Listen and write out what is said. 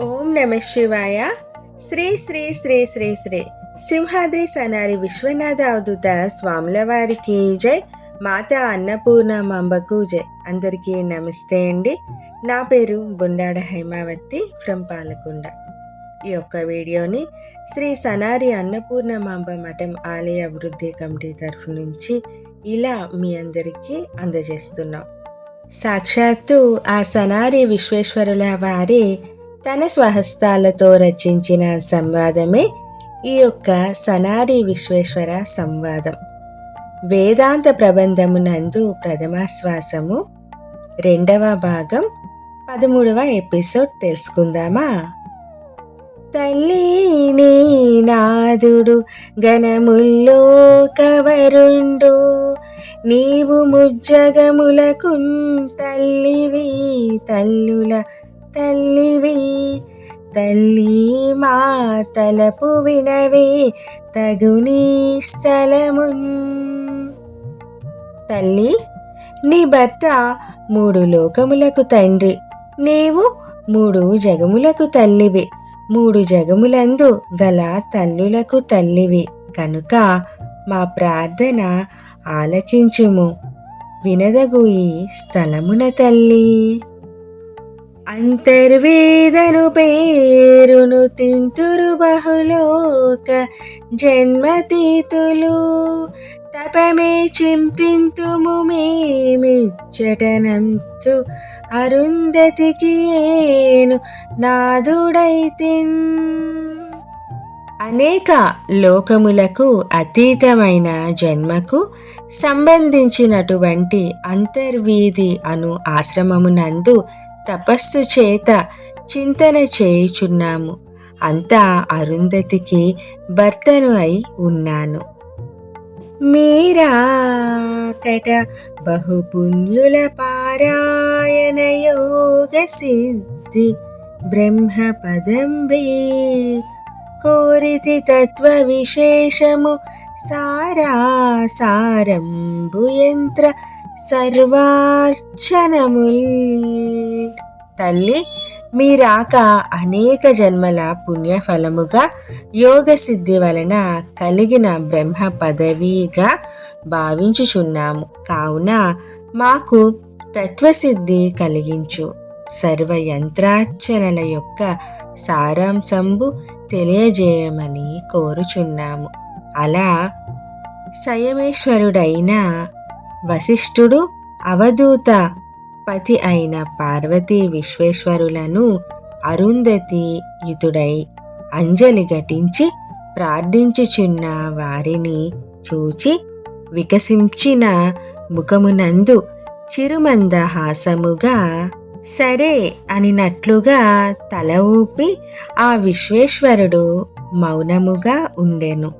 ఓం నమ శివాయ. శ్రీ శ్రీ శ్రీ శ్రీ శ్రీ సింహాద్రి సనారి విశ్వనాథ అవధూత స్వాముల వారికి జై. మాత అన్నపూర్ణమాంబకు జై. అందరికీ నమస్తే అండి. నా పేరు బుండాడ హైమావతి ఫ్రమ్ పాలకొండ. ఈ యొక్క వీడియోని శ్రీ సనారి అన్నపూర్ణమాంబ మఠం ఆలయ అభివృద్ధి కమిటీ తరఫు నుంచి ఇలా మీ అందరికీ అందజేస్తున్నాం. సాక్షాత్తు ఆ సనారి విశ్వేశ్వరుల వారి తన స్వహస్తాలతో రచించిన సంవాదమే ఈ యొక్క సనారి విశ్వేశ్వర సంవాదం. వేదాంత ప్రబంధమునందు ప్రథమాశ్వాసము రెండవ భాగం పదమూడవ ఎపిసోడ్ తెలుసుకుందామా? తల్లి నాదుడు గణముల్లో కవరుండు నీవు ముజ్జగములకు తల్లివి తల్లుల తల్లివి తల్లి మా తలపు వినవే తగుని స్థలమున్. తల్లి నీ భర్త మూడు లోకములకు తండ్రి నీవు మూడు జగములకు తల్లివి మూడు జగములందు గల తల్లులకు తల్లివి. కనుక మా ప్రార్థన ఆలకించుము. వినదగు ఈ స్థలమున తల్లి. అంతర్వేదను పేరును తింతురు బహులోక జన్మతీతులు. తపమే చింతింతుము మేమిచ్చటనంతు అరుంధతికి ఏను నాదుడైతిన్. అనేక లోకములకు అతీతమైన జన్మకు సంబంధించినటువంటి అంతర్వీధి అను ఆశ్రమమునందు తపస్సు చేత చింతన చేయుచున్నాము. అంతా అరుంధతికి భర్తను అయి ఉన్నాను. మీరా కట బహుపుణ్యుల పారాయణ యోగ సిద్ధి బ్రహ్మపదంబే కోరితి తత్వ విశేషము సారా సారంబు యంత్ర సర్వార్చనముల్. తల్లి మీరాక అనేక జన్మల పుణ్యఫలముగా యోగ సిద్ధి వలన కలిగిన బ్రహ్మ పదవిగా భావించుచున్నాము. కావున మాకు తత్వసిద్ధి కలిగించు. సర్వ యంత్రార్చనల యొక్క సారాంశంబు తెలియజేయమని కోరుచున్నాము. అలా సయమేశ్వరుడైన వశిష్ఠుడు అవధూత పతి అయిన పార్వతీ విశ్వేశ్వరులను అరుంధతి యుతుడై అంజలి ఘటించి ప్రార్థించుచున్న వారిని చూచి వికసించిన ముఖమునందు చిరుమందహాసముగా సరే అనినట్లుగా తల ఊపి ఆ విశ్వేశ్వరుడు మౌనముగా ఉండెను.